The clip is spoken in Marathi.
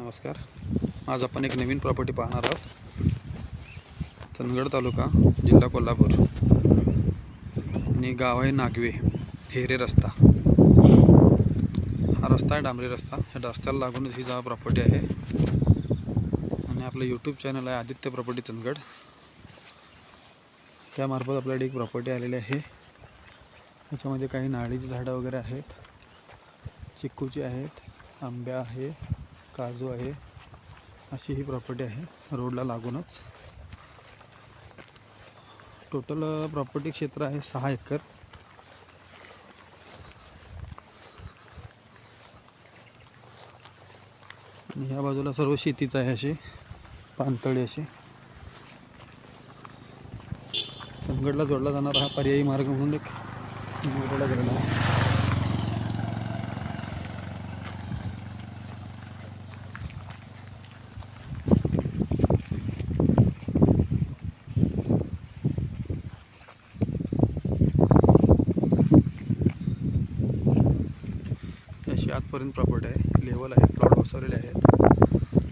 नमस्कार. आज आपण एक नवीन प्रॉपर्टी पाहणार आहोत. चंदगड तालुका जिल्हा कोल्हापूर. आणि गाव आहे नागवे हेरे रस्ता. हा रस्ता आहे डांबरी रस्ता. ह्या रस्त्याला लागूनच ही जा प्रॉपर्टी आहे. आणि आपलं यूट्यूब चॅनल आहे आदित्य प्रॉपर्टी चंदगड. त्यामार्फत आपल्याकडे एक प्रॉपर्टी आलेली आहे. याच्यामध्ये काही नारळीची झाडं वगैरे आहेत. चिक्कूची आहेत. आंब्या आहे काजू आहे अशी ही प्रॉपर्टी आहे रोडला लागूनच. टोटल प्रॉपर्टी क्षेत्र आहे सहा एकर. आणि ह्या बाजूला सर्व शेतीच आहे अशी पानतळी अशी. चंदगडला जोडला जाणारा हा पर्यायी मार्ग म्हणून एक निवडला गेलेला आहे. आतपर्यंत प्रॉपर्टी आहे. लेवल आहे. प्लॉट बसवलेले आहेत.